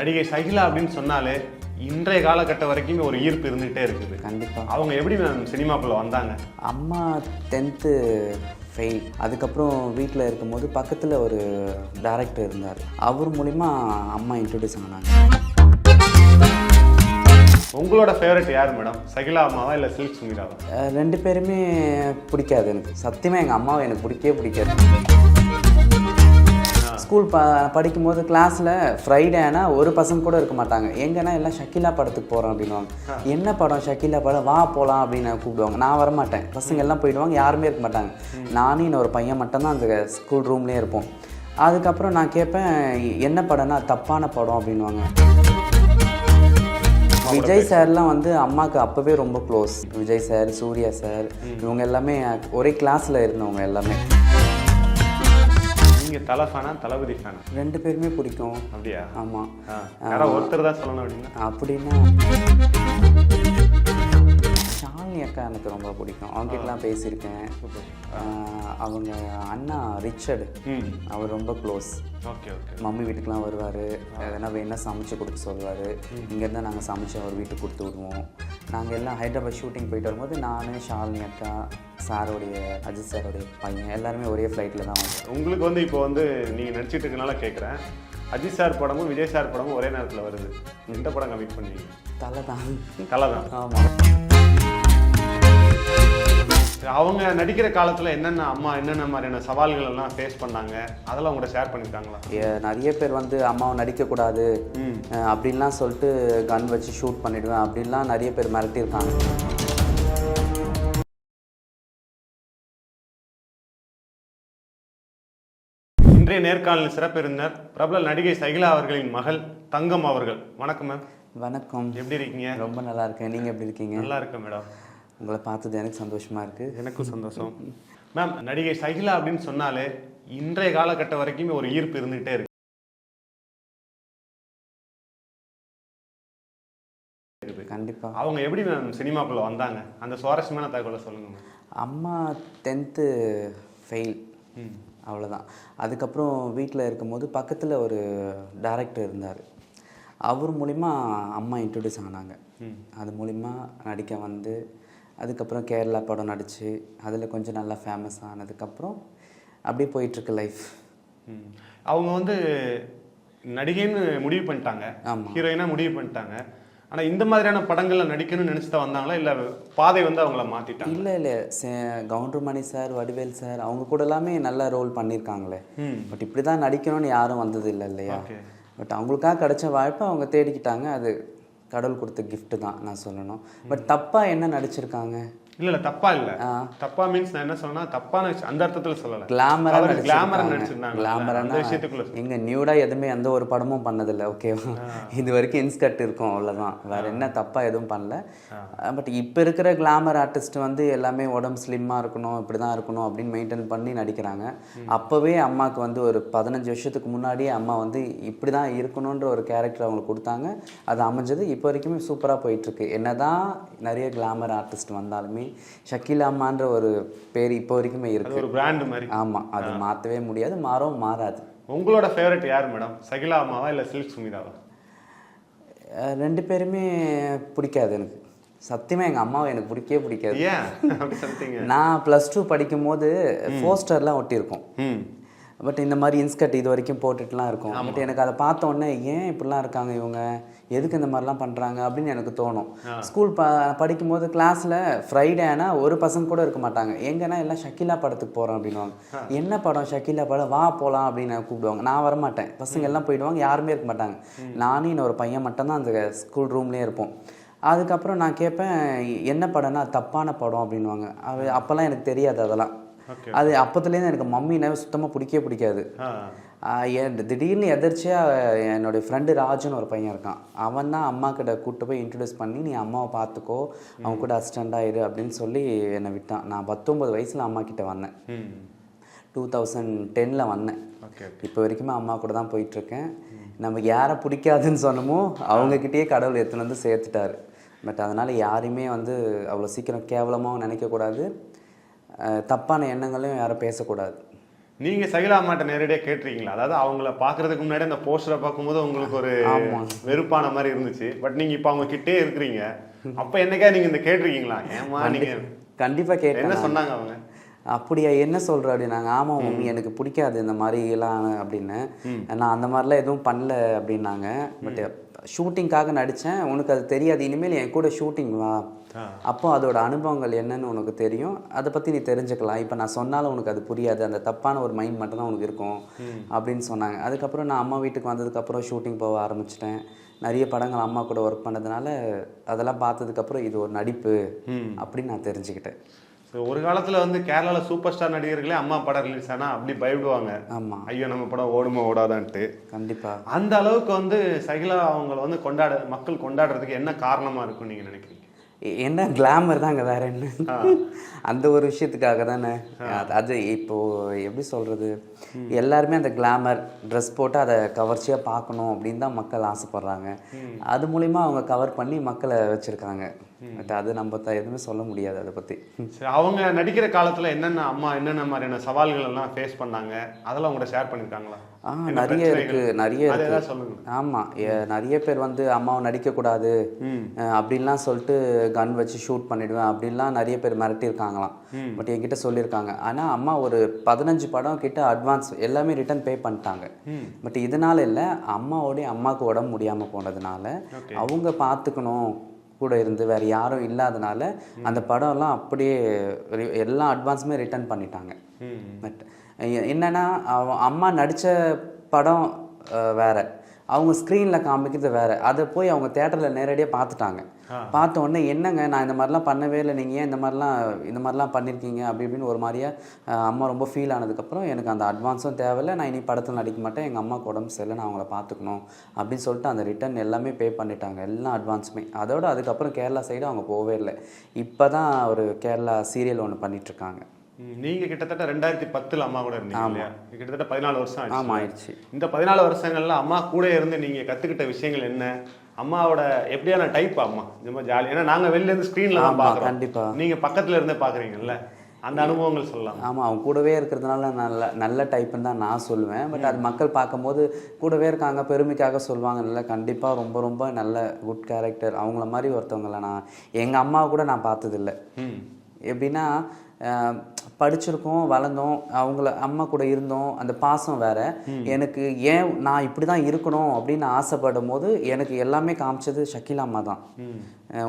நடிகை சகிலா அப்படின்னு சொன்னாலே இன்றைய காலகட்டம் வரைக்குமே ஒரு ஈர்ப்பு இருந்துகிட்டே இருக்குது. கண்டிப்பாக அவங்க எப்படி மேம் சினிமாக்குள்ள வந்தாங்க? அம்மா டென்த்து ஃபெயில் அதுக்கப்புறம் வீட்டில் இருக்கும்போது பக்கத்தில் ஒரு டேரக்டர் இருந்தார். அவர் மூலிமா அம்மா இன்ட்ரடியூஸ் ஆனாங்க. உங்களோட ஃபேவரட் யார் மேடம் சகிலா அம்மாவா இல்லை சில்க் சுமிதாவா? அஹ் ரெண்டு பேருமே பிடிக்காது எனக்கு. சத்தியமாக எங்கள் அம்மாவை எனக்கு பிடிக்கவே பிடிக்காது. ஸ்கூல் ப படிக்கும்போது கிளாஸில் ஃப்ரைடேனா ஒரு பசங்க கூட இருக்க மாட்டாங்க. எங்கன்னா எல்லாம் ஷக்கிலா படத்துக்கு போகிறோம் அப்படின்வாங்க என்ன படம் ஷக்கிலா படம்? வா போகலாம் அப்படின்னு கூப்பிடுவாங்க. நான் வரமாட்டேன். பசங்க எல்லாம் போயிடுவாங்க. யாருமே இருக்க மாட்டாங்க. நானும் இன்னொரு பையன் மட்டும்தான் அந்த ஸ்கூல் ரூம்லேயே இருப்போம். அதுக்கப்புறம் நான் கேட்பேன் என்ன படம்னா தப்பான படம் அப்படின்வாங்க விஜய் சார்லாம் வந்து அம்மாவுக்கு அப்போவே ரொம்ப close Vijay sir Surya sir இவங்க எல்லாமே ஒரே கிளாஸில் இருந்தவங்க எல்லாமே. நீங்க தலை ஃபேனா தளபதி ஃபேனா? ரெண்டு பேருமே பிடிக்கும். அப்படியா? ஆமாம் ஆ, யாரோ ஒருத்தர் தான் சொல்லணும் அப்படின்னா? அப்படின்னா ஷாலினி அக்கா எனக்கு ரொம்ப பிடிக்கும். அவங்ககிட்டலாம் பேசியிருக்கேன். அவங்க அண்ணா ரிச்சர்டு. அவர் ரொம்ப க்ளோஸ். Okay okay. மம்மி வீட்டுக்குலாம் வருவார். எதனா வேணா சமைச்சு கொடுக்க சொல்லுவார் இங்கேருந்து நாங்கள் சமைச்சு அவர் வீட்டுக்கு கொடுத்து விடுவோம். நாங்கள் எல்லாம் ஹைதராபாத் ஷூட்டிங் போயிட்டு வரும்போது நான் ஷாலினி அக்கா சாரோடைய அஜித் சாரோடைய பையன் எல்லாருமே ஒரே ஃப்ளைட்டில் தான் வந்தோம். உங்களுக்கு வந்து இப்போ வந்து நீங்க நடிச்சிட்டு இருக்கனால கேட்குறேன் அஜித் சார் படமும் விஜய் சார் படமும் ஒரே நேரத்தில் வருது. எந்த படம் கமிட் பண்ணுவீங்க தலை தான். தலை தான். ஆமாம் அவங்க நடிக்கிற காலத்துல என்னென்ன அம்மா என்னென்ன மாதிரியான சவால்கள் எல்லாம் ஃபேஸ் பண்ணாங்க? அதெல்லாம் உங்கள்கிட்ட ஷேர் பண்ணிருக்காங்களா நிறைய பேர் வந்து அம்மாவை நடிக்கக்கூடாது அப்படின்லாம் சொல்லிட்டு கன் வச்சு ஷூட் பண்ணிடுவேன் அப்படின்லாம் நிறைய பேர் மிரட்டியிருக்காங்க. இன்றைய நேர்காணலில் சிறப்பு விருந்தினர் பிரபல நடிகை சகிலா அவர்களின் மகள் தங்கம் அவர்கள். வணக்கம் மேம் வணக்கம். எப்படி இருக்கீங்க? ரொம்ப நல்லா இருக்கேன். நீங்கள் எப்படி இருக்கீங்க? நல்லா இருக்கேன் மேடம் உங்களை பார்த்தது எனக்கு சந்தோஷமா இருக்கு. எனக்கும் சந்தோஷம். மேம் நடிகை சகிலா அப்படின்னு சொன்னாலே இன்றைய காலகட்டம் வரைக்குமே ஒரு ஈர்ப்பு இருந்துகிட்டே இருக்கு. கண்டிப்பாக அவங்க எப்படி மேம் சினிமாக்குள்ள வந்தாங்க? அந்த சுவாரஸ்யமான தகவலை சொல்லுங்க மேம் அம்மா டென்த்து ஃபெயில் ம். அவ்வளோதான் அதுக்கப்புறம் வீட்டில் இருக்கும்போது பக்கத்தில் ஒரு டேரக்டர் இருந்தார். அவர் மூலிமா அம்மா இன்ட்ரடியூஸ் ஆனாங்க. அது மூலிமா நடிக்க வந்து அதுக்கப்புறம் கேரளா படம் நடித்து அதில் கொஞ்சம் நல்லா ஃபேமஸ் ஆனதுக்கப்புறம் அப்படியே போயிட்டுருக்கு லைஃப் ம். அவங்க வந்து நடிகைன்னு முடிவு பண்ணிட்டாங்க. ஆமா. ஹீரோயினா முடிவு பண்ணிட்டாங்க. ஆனா இந்த மாதிரியான படங்கள்ல நடிக்கணும்னு நினைச்சு தான் வந்தாங்களா? இல்ல பாதை வந்து அவங்கள மாத்திட்டாங்க இல்லை இல்லை. கவுண்டர்மணி சார் வடிவேல் சார் அவங்க கூட எல்லாமே நல்ல ரோல் பண்ணியிருக்காங்களே. பட் இப்படி தான் நடிக்கணும்னு யாரும் வந்தது இல்லை இல்லையா? பட் அவங்களுக்காக கிடைச்ச வாய்ப்பை அவங்க தேடிக்கிட்டாங்க. அது கடவுள் கொடுத்த கிஃப்ட்டு தான் நான் சொல்லணும். பட் தப்பாக என்ன நடிச்சிருக்காங்க? இல்ல இல்ல தப்பா இல்ல. தப்பா மீன்ஸ் நான் என்ன சொன்னா தப்பான அந்த அர்த்தத்துல சொல்லல. கிளாமரா அவர் நடிச்சிருக்காங்க. நடிச்சிருந்தாங்க. கிளாமரான அந்த விஷயத்துக்குள்ள எங்க நியூடா எதுவுமே எந்த ஒரு படமும் பண்ணதில்லை ஓகேவா இது வரைக்கும் இன்ஸ்கர்ட் இருக்கும் அவ்வளவுதான். வேற என்ன தப்பா எதுவும் பண்ணல. பட் இப்போ இருக்கிற கிளாமர் ஆர்டிஸ்ட் வந்து எல்லாமே உடம்பு ஸ்லிம்மா இருக்கணும் இப்படி தான் இருக்கணும் அப்படின்னு மெயின்டைன் பண்ணி நடிக்கிறாங்க. அப்போவே அம்மாவுக்கு வந்து ஒரு பதினஞ்சு வருஷத்துக்கு முன்னாடியே அம்மா வந்து இப்படி தான் இருக்கணுன்ற ஒரு கேரக்டர் அவங்களுக்கு கொடுத்தாங்க. அது அமைஞ்சது. இப்போ வரைக்குமே சூப்பராக போயிட்டுருக்கு என்னதான் நிறைய கிளாமர் ஆர்டிஸ்ட் வந்தாலுமே ஷக்கீலா அம்மான்ற ஒரு பேர் இப்போ வரைக்குமே இருக்கு. ஒரு பிராண்ட் மாதிரி. ஆமாம் அது மாற்றவே முடியாது மாறவும் மாறாது. உங்களோட ஃபேவரட் யார் மேடம் சகிலா அம்மாவா இல்ல சில்க் சுமிதாவா? ரெண்டு பேருமே பிடிக்காது எனக்கு. சத்தியமாக எங்கள் அம்மாவை எனக்கு பிடிக்கவே பிடிக்காது. நான் ப்ளஸ் டூ படிக்கும்போது போஸ்டர்லாம் ஒட்டியிருக்கோம். பட் இந்த மாதிரி இன்ஸ்கர்ட் இது வரைக்கும் போட்டுட்டுலாம் இருக்கும். பட் எனக்கு அதை பார்த்த உடனே ஏன் இப்படிலாம் இருக்காங்க இவங்க? எதுக்கு இந்த மாதிரிலாம் பண்ணுறாங்க அப்படின்னு எனக்கு தோணும். ஸ்கூல் ப படிக்கும்போது கிளாஸில் ஃப்ரைடேனா ஒரு பசங்க கூட இருக்க மாட்டாங்க. எங்கன்னா எல்லாம் ஷக்கிலா படத்துக்கு போகிறோம் அப்படின்வாங்க என்ன படம்? ஷக்கிலா படம்? வா போகலாம் அப்படின்னு கூப்பிடுவாங்க. நான் வரமாட்டேன். பசங்க எல்லாம் போயிடுவாங்க. யாருமே இருக்க மாட்டாங்க. நானும் இன்னொரு பையன் மட்டும்தான் அந்த ஸ்கூல் ரூம்லேயே இருப்போம். அதுக்கப்புறம் நான் கேட்பேன் என்ன படம்னா தப்பான படம் அப்படின்வாங்க அது அப்போல்லாம் எனக்கு தெரியாது அதெல்லாம். அது அப்பத்துலேருந்து எனக்கு மம்மினா சுத்தமாக பிடிக்கவே பிடிக்காது. என் திடீர்னு எதர்ச்சியாக என்னுடைய ஃப்ரெண்டு ராஜுன்னு ஒரு பையன் இருக்கான். அவன் தான் அம்மா கிட்ட கூப்பிட்டு போய் இன்ட்ரடியூஸ் பண்ணி நீ அம்மாவை பார்த்துக்கோ அவன் கூட அசிஸ்டண்டாக இரு அப்படின்னு சொல்லி என்னை விட்டான். நான் பத்தொம்பது வயசில் அம்மா கிட்ட வந்தேன். டூ தௌசண்ட் டெனில் வந்தேன். இப்போ வரைக்குமே அம்மா கூட தான் போயிட்டுருக்கேன். நமக்கு யாரை பிடிக்காதுன்னு சொன்னமோ அவங்கக்கிட்டேயே கடவுள் எடுத்துன்னு வந்து சேர்த்துட்டாரு. பட் அதனால் யாரையுமே வந்து அவ்வளோ சீக்கிரம் கேவலமாக நினைக்கக்கூடாது. தப்பான எண்ணங்களையும் யாரும் பேசக்கூடாது. நீங்க சகிலா அம்மாட்ட நேரடியாக கேட்டிருக்கீங்களா? அதாவது அவங்கள பார்க்கறதுக்கு முன்னாடி அந்த போஸ்டரை பார்க்கும்போது உங்களுக்கு ஒரு. வெறுப்பான மாதிரி இருந்துச்சு. பட் நீங்க இப்போ அவங்க கிட்டே இருக்கிறீங்க. அப்ப என்னைக்கா நீங்க இந்த கேட்டிருக்கீங்களா? ஏமா நீங்க கண்டிப்பா கேட்டேன் என்ன. சொன்னாங்க அவங்க? அப்படியா என்ன சொல்ற அப்படின்னாங்க. ஆமா மம்மி எனக்கு பிடிக்காது இந்த மாதிரி எல்லாம் அப்படின்னு நான் அந்த மாதிரிலாம் எதுவும் பண்ணல அப்படின்னாங்க. பட் ஷூட்டிங்காக நடிச்சேன். உனக்கு அது தெரியாது. இனிமேல் என் கூட ஷூட்டிங் வா. அப்போ அதோட அனுபவங்கள் என்னன்னு உனக்கு தெரியும். அதை பற்றி நீ தெரிஞ்சுக்கலாம். இப்போ நான் சொன்னாலும் உனக்கு அது புரியாது. அந்த தப்பான ஒரு மைண்ட் மட்டும் தான் உனக்கு இருக்கும் அப்படின்னு சொன்னாங்க. அதுக்கப்புறம் நான் அம்மா வீட்டுக்கு வந்ததுக்கப்புறம் ஷூட்டிங் போக ஆரம்பிச்சிட்டேன். நிறைய படங்கள் அம்மா கூட ஒர்க் பண்ணதுனால அதெல்லாம் பார்த்ததுக்கப்புறம் இது ஒரு நடிப்பு அப்படின்னு நான் தெரிஞ்சுக்கிட்டேன். ஒரு காலத்துல வந்து கேரளால சூப்பர் ஸ்டார் நடிகர்களே அம்மா படம் ரிலீஸ் ஆனா அப்படி பயப்படுவாங்க. ஆமாம் ஐயோ நம்ம படம் ஓடுமா ஓடாதான்ட்டு. கண்டிப்பாக அந்த அளவுக்கு வந்து சகிலா அவங்கள வந்து கொண்டாட மக்கள் கொண்டாடுறதுக்கு என்ன காரணமா இருக்கும் நீங்க நினைக்கிறீங்க? என்ன கிளாமர் தாங்க வேற என்ன? அந்த ஒரு விஷயத்துக்காக தானே. அது- அது இப்போ எப்படி சொல்றது? எல்லாருமே அந்த கிளாமர் ட்ரெஸ் போட்டு அதை கவர்ச்சியாக பார்க்கணும் அப்படின்னு தான் மக்கள் ஆசைப்படுறாங்க. அது மூலிமா அவங்க கவர் பண்ணி மக்களை வச்சிருக்காங்க. பட் அது நம்ம த- எதுவுமே சொல்ல முடியாது அதை பற்றி அவங்க நடிக்கிற காலத்துல என்னென்ன அம்மா என்னென்ன மாதிரியான சவால்கள் எல்லாம் ஃபேஸ் பண்ணாங்க? அதெல்லாம் உங்கள்ட்ட ஷேர் பண்ணிருக்காங்களா? ஆ நிறைய? இருக்கு நிறைய இருக்கு. ஆமாம் நிறைய பேர் வந்து அம்மாவை நடிக்கக்கூடாது அப்படின்லாம் சொல்லிட்டு கன் வச்சு ஷூட் பண்ணிடுவேன் அப்படின்லாம் நிறைய பேர் மிரட்டியிருக்காங்களாம். பட் என்கிட்ட சொல்லியிருக்காங்க. ஆனால் அம்மா ஒரு பதினஞ்சு படம் கிட்ட அட்வான்ஸ் எல்லாமே ரிட்டர்ன் பே பண்ணிட்டாங்க. பட் இதனால இல்லை அம்மாவோடைய அம்மாவுக்கு உடம்பு முடியாமல் போனதுனால அவங்க பார்த்துக்கணும் கூட இருந்து வேற யாரும் இல்லாதனால அந்த படம்லாம் அப்படியே re- எல்லா அட்வான்ஸுமே ரிட்டர்ன் பண்ணிட்டாங்க. பட் என்னன்னா அம்மா நடித்த படம் வேற. அவங்க ஸ்க்ரீனில் காமிக்கிறது வேற. அதை போய் அவங்க தேட்டரில் நேரடியாக பார்த்துட்டாங்க பார்த்த உடனே என்னங்க நான் இந்த மாதிரிலாம் பண்ணவே இல்லை. நீங்கள் ஏன் இந்த மாதிரிலாம் இந்த மாதிரிலாம் பண்ணியிருக்கீங்க அப்படி இப்படின்னு ஒரு மாதிரியா அம்மா ரொம்ப ஃபீல் ஆனதுக்கப்புறம் எனக்கு அந்த அட்வான்ஸும் தேவையில்லை. நான் இனி படத்தில் நடிக்க மாட்டேன். எங்கள் அம்மாவுக்கு உடம்பு சரியில்லை. நான் அவங்கள பார்த்துக்கணும் அப்படின்னு சொல்லிட்டு அந்த ரிட்டர்ன் எல்லாமே பே பண்ணிட்டாங்க. எல்லா அட்வான்ஸுமே அதோட அதுக்கப்புறம் கேரளா சைடு அவங்க போகவே இல்லை. இப்போ தான் ஒரு கேரளா சீரியல் ஒன்று பண்ணிகிட்ருக்காங்க நீங்க கிட்டத்தட்ட ரெண்டாயிரத்தி பத்துல அம்மா கூட இருந்தீங்க இல்லையா? கிட்டத்தட்ட பதினாலு வருஷம் ஆமாம் ஆயிடுச்சு. இந்த பதினாலு வருஷங்கள்ல அம்மா கூட இருந்து நீங்க கத்துக்கிட்ட விஷயங்கள் என்ன? அம்மாவோட எப்படியான டைப் அம்மா? இந்த மாதிரி ஜாலி ஏன்னா நாங்க வெளில இருந்து ஸ்க்ரீன்ல தான் ஆமா, பாக்குறோம். கண்டிப்பா. நீங்க பக்கத்துல இருந்தே பாக்குறீங்கல்ல? அந்த அனுபவங்கள் சொல்லலாம்? ஆமாம் அவங்க கூடவே இருக்கிறதுனால நல்ல நல்ல டைப்புன்னு தான் நான் சொல்லுவேன். பட் அது மக்கள் பார்க்கும்போது கூடவே இருக்காங்க பெருமைக்காக சொல்லுவாங்க நல்ல கண்டிப்பாக ரொம்ப ரொம்ப நல்ல குட் கேரக்டர் அவங்கள மாதிரி ஒருத்தவங்கள நான் எங்கள் அம்மாவை கூட நான் பார்த்ததில்ல. ம். எப்படின்னா படிச்சிருக்கோம் வளர்ந்தோம் அவங்கள அம்மா கூட இருந்தோம் அந்த பாசம் வேற. எனக்கு ஏன் நான் இப்படி தான் இருக்கணும் அப்படின்னு ஆசைப்படும் போது எனக்கு எல்லாமே காமிச்சது ஷக்கீலா அம்மா தான்.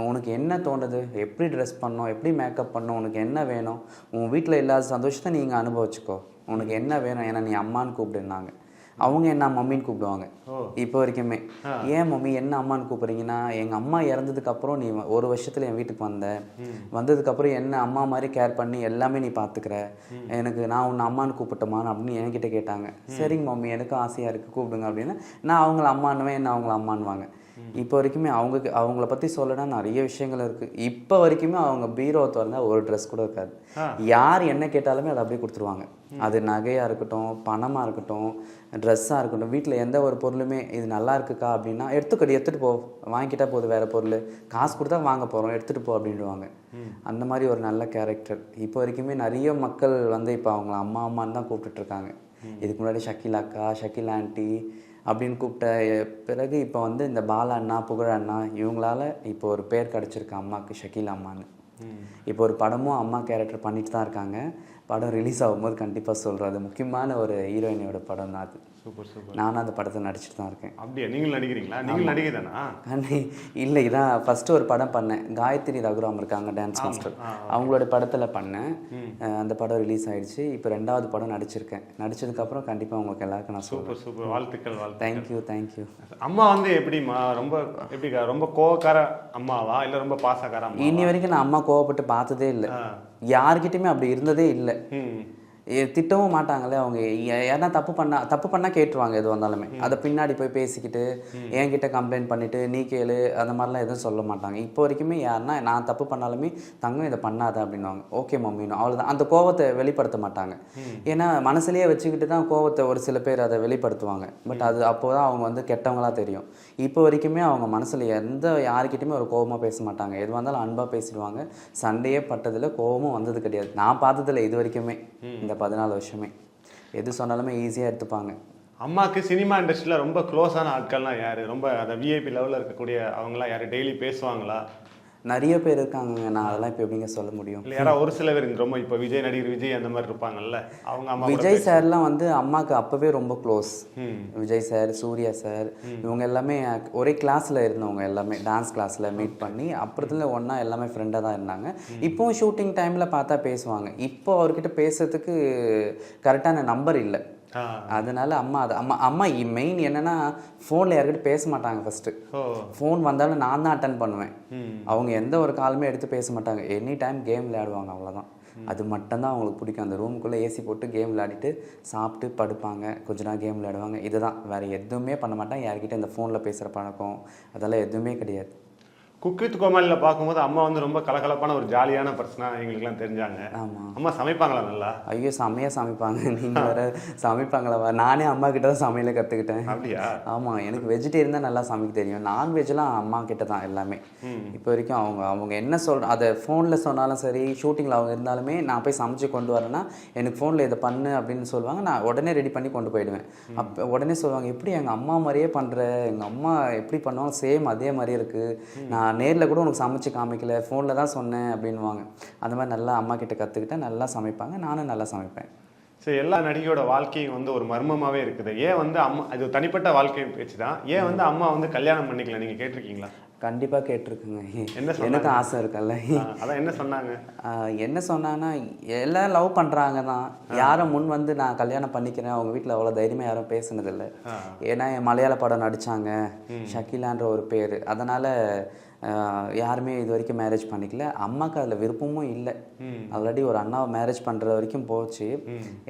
உனக்கு என்ன தோணுது? எப்படி ட்ரெஸ் பண்ணணும்? எப்படி மேக்கப் பண்ணணும்? உனக்கு என்ன வேணும்? உன் வீட்டில் இல்லாத சந்தோஷத்தை நீங்கள் அனுபவிச்சுக்கோ. உனக்கு என்ன வேணும்? ஏன்னா நீ அம்மான்னு கூப்பிடுனாங்க அவங்க என்ன மம்மின்னு கூப்பிடுவாங்க. இப்போ வரைக்குமே. ஏன் மம்மி என்ன அம்மான்னு கூப்பிடுறீங்கன்னா எங்கள் அம்மா இறந்ததுக்கு அப்புறம் நீ ஒரு வருஷத்துல என் வீட்டுக்கு வந்த. வந்ததுக்கு அப்புறம் என்ன அம்மா மாதிரி கேர் பண்ணி எல்லாமே நீ பார்த்துக்கிற எனக்கு நான் உன்னை அம்மான்னு கூப்பிட்டமான்னு அப்படின்னு என்கிட்ட கேட்டாங்க. சரிங்க மம்மி எனக்கும் ஆசையாக இருக்குது கூப்பிடுங்க அப்படின்னு. நான் அவங்கள அம்மானுவேன் என்ன அவங்கள அம்மானுவாங்க இப்போ வரைக்குமே அவங்க அவங்கள பற்றி சொல்லனா நிறைய விஷயங்கள் இருக்குது இப்போ வரைக்குமே அவங்க பீரோ திறந்தா ஒரு ட்ரெஸ் கூட இருக்காது. யார் என்ன கேட்டாலுமே அதை அப்படியே கொடுத்துருவாங்க. அது நகையாக இருக்கட்டும் பணமாக இருக்கட்டும் ட்ரெஸ்ஸாக இருக்கட்டும் வீட்டில் எந்த ஒரு பொருளுமே இது நல்லா இருக்குக்கா அப்படின்னா எடுத்துக்கடி எடுத்துகிட்டு போ. வாங்கிட்டா போதும் வேறு பொருள். காசு கொடுத்தா வாங்க போகிறோம் எடுத்துகிட்டு போ அப்படின்டுவாங்க அந்த மாதிரி ஒரு நல்ல கேரக்டர் இப்போ வரைக்குமே நிறைய மக்கள் வந்து இப்போ அவங்கள அம்மா அம்மான்னு தான் கூப்பிட்டுட்டு இருக்காங்க. இதுக்கு முன்னாடி ஷக்கீல் அக்கா ஷக்கீல் ஆண்டி அப்படின்னு கூப்பிட்ட பிறகு இப்போ வந்து இந்த பாலா அண்ணா புகழ் அண்ணா இவங்களால இப்போ ஒரு பேர் கிடச்சிருக்கு அம்மாவுக்கு ஷக்கீல் அம்மான்னு. இப்போ ஒரு படமும் அம்மா கேரக்டர் பண்ணிட்டு தான் இருக்காங்க. படம் ரிலீஸ் ஆகும்போது கண்டிப்பாக சொல்கிறேன் அது முக்கியமான ஒரு ஹீரோயினியோட படம் தான் அது. Super super. நானும் அந்த படத்தை நடிச்சிட்டு தான் இருக்கேன். அப்படியா? நீங்கள் நடிக்கிறீங்களா? நீங்கள் நடிகை தானா இல்லை இதான் ஃபஸ்ட்டு ஒரு படம் பண்ணேன். காயத்ரி ரகுராம் இருக்காங்க டான்ஸ் மாஸ்டர் அவங்களோட படத்தில் பண்ணேன். அந்த படம் ரிலீஸ் ஆயிடுச்சு. இப்போ ரெண்டாவது படம் நடிச்சிருக்கேன். நடிச்சதுக்கப்புறம் கண்டிப்பாக உங்களுக்கு எல்லாருக்கும் நான் சூப்பர் சூப்பர். வாழ்த்துக்கள் வாழ்த்து தேங்க்யூ தேங்க்யூ அம்மா வந்து எப்படிம்மா ரொம்ப எப்படிக்கா ரொம்ப கோவக்கார அம்மாவா? இல்ல ரொம்ப பாசக்கார இனி வரைக்கும் நான் அம்மா கோவப்பட்டு பார்த்ததே இல்லை. யார்கிட்டயுமே அப்படி இருந்ததே இல்லை. திட்டவும் மாட்டாங்களே அவங்க. யாருன்னா தப்பு பண்ணா தப்பு பண்ணா கேட்டுருவாங்க எது வந்தாலுமே. அதை பின்னாடி போய் பேசிக்கிட்டு என்கிட்ட கம்ப்ளைண்ட் பண்ணிட்டு நீ கேளு அந்த மாதிரிலாம் எதுவும் சொல்ல மாட்டாங்க. இப்போ வரைக்குமே யாருன்னா நான் தப்பு பண்ணாலுமே தங்கம் இதை பண்ணாத அப்படின்னுவாங்க. ஓகே மம்மின்னு அவ்வளோதான் அந்த கோவத்தை வெளிப்படுத்த மாட்டாங்க. ஏன்னா மனசுலயே வச்சுக்கிட்டு தான் கோவத்தை ஒரு சில பேர் அதை வெளிப்படுத்துவாங்க. பட் அது அப்போ தான் அவங்க வந்து கெட்டவங்களா தெரியும். இப்போ வரைக்குமே அவங்க மனசுல எந்த யாருக்கிட்டையுமே ஒரு கோவமா பேச மாட்டாங்க. எது வந்தாலும் அன்பா பேசிடுவாங்க. சண்டையே பட்டதில்ல கோவமும் வந்தது கிடையாது. நான் பார்த்ததில்ல இது வரைக்குமே. இந்த பதினாலு வருஷமே. எது சொன்னாலுமே ஈஸியாக எடுத்துப்பாங்க. அம்மாவுக்கு சினிமா இண்டஸ்ட்ரியில் ரொம்ப க்ளோஸான ஆட்கள்லாம் யார்? ரொம்ப அந்த விஐபி லெவலில் இருக்கக்கூடிய அவங்களாம் யார்? டெய்லி பேசுவாங்களா? நிறைய பேர் இருக்காங்க நான் அதெல்லாம் இப்போ எப்படிங்க சொல்ல முடியும்? யாராவது ஒரு சில பேர் ரொம்ப இப்போ விஜய் நடிகர் விஜய் அந்த மாதிரி இருப்பாங்கல்ல அவங்க அம்மா விஜய் சார்லாம் வந்து அம்மாவுக்கு அப்போவே ரொம்ப close Vijay sir Surya sir இவங்க எல்லாமே ஒரே கிளாஸில் இருந்தவங்க எல்லாமே டான்ஸ் கிளாஸில் மீட் பண்ணி அப்புறத்துல ஒன்றா எல்லாமே ஃப்ரெண்டாக தான் இருந்தாங்க. இப்போவும் ஷூட்டிங் டைமில் பார்த்தா பேசுவாங்க. இப்போ அவர்கிட்ட பேசுறதுக்கு கரெக்டான நம்பர் இல்லை. அதனால அம்மா அது அம்மா அம்மா மெயின் என்னன்னா ஃபோனில் யார்கிட்ட பேச மாட்டாங்க ஃபஸ்ட்டு ஃபோன் வந்தாலும் நான் தான் அட்டன் பண்ணுவேன். அவங்க எந்த ஒரு காலுமே எடுத்து பேச மாட்டாங்க. எனி டைம் கேம் விளையாடுவாங்க அவ்வளோதான் அது மட்டும்தான் அவங்களுக்கு பிடிக்கும். அந்த ரூமுக்குள்ளே ஏசி போட்டு கேம் விளையாடிட்டு சாப்பிட்டு படுப்பாங்க. கொஞ்ச நேரம் கேம் விளையாடுவாங்க. இதுதான். வேறு எதுவுமே பண்ண மாட்டாங்க. யார்கிட்ட இந்த ஃபோனில் பேசுகிற பழக்கம். அதெல்லாம் எதுவுமே கிடையாது. குக் வித் கோமாளியில் பார்க்கும்போது அம்மா வந்து ரொம்ப கலகலப்பான ஒரு ஜாலியான பர்சனாக எங்களுக்குலாம் தெரிஞ்சாங்க. ஆமாம் அம்மா சமைப்பாங்களா நல்லா? ஐயோ செம்மையாக சமைப்பாங்க. நீங்கள் வேறு சமைப்பாங்களா? நானே அம்மா கிட்ட தான் சமையலை கற்றுக்கிட்டேன் அப்படியா? ஆமாம் எனக்கு வெஜிடேரியன் தான் நல்லா சமைக்க தெரியும். நான்வெஜ்லாம் அம்மா கிட்ட தான் எல்லாமே. இப்போ வரைக்கும் அவங்க அவங்க என்ன சொல் அதை ஃபோனில் சொன்னாலும் சரி ஷூட்டிங்கில் அவங்க இருந்தாலுமே நான் போய் சமைச்சு கொண்டு வரேன்னா எனக்கு ஃபோனில் இதை பண்ணு அப்படின்னு சொல்லுவாங்க. நான் உடனே ரெடி பண்ணி கொண்டு போயிடுவேன். அப்போ உடனே சொல்லுவாங்க எப்படி எங்கள் அம்மா மாதிரியே பண்ணுற எங்கள் அம்மா எப்படி பண்ணுவாங்க? சேம் அதே மாதிரியே இருக்குது நான் நேரில் கூட உனக்கு சமைச்சு காமிக்கல ஃபோனில் தான் சொன்னேன் அப்படின்வாங்க அந்த மாதிரி நல்லா அம்மா கிட்ட கற்றுக்கிட்டேன் நல்லா சமைப்பாங்க நானும் நல்லா சமைப்பேன். சரி எல்லா நடிகையோட வாழ்க்கையும் வந்து ஒரு மர்மமாவே இருக்குது. ஏன் வந்து அம்மா அது தனிப்பட்ட வாழ்க்கை பேச்சு தான். ஏன் வந்து அம்மா வந்து கல்யாணம் பண்ணிக்கல நீங்க கேட்டிருக்கீங்களா? கண்டிப்பாக கேட்டிருக்குங்க. என்ன? எனக்கு ஆசை இருக்குல்ல. அதான் என்ன சொன்னாங்க? என்ன சொன்னாங்கன்னா எல்லாம் லவ் பண்ணுறாங்க தான். யாரும் முன் வந்து நான் கல்யாணம் பண்ணிக்கிறேன் அவங்க வீட்டில் அவ்வளோ தைரியமாக யாரும் பேசுனதில்லை. ஏன்னா என் மலையாள படம் நடித்தாங்க ஷக்கிலான்ற ஒரு பேர். அதனால் யாருமே இது வரைக்கும் மேரேஜ் பண்ணிக்கல. அம்மாவுக்கு அதில் விருப்பமும் இல்லை. ஆல்ரெடி ஒரு அண்ணாவை மேரேஜ் பண்ணுற வரைக்கும் போச்சு.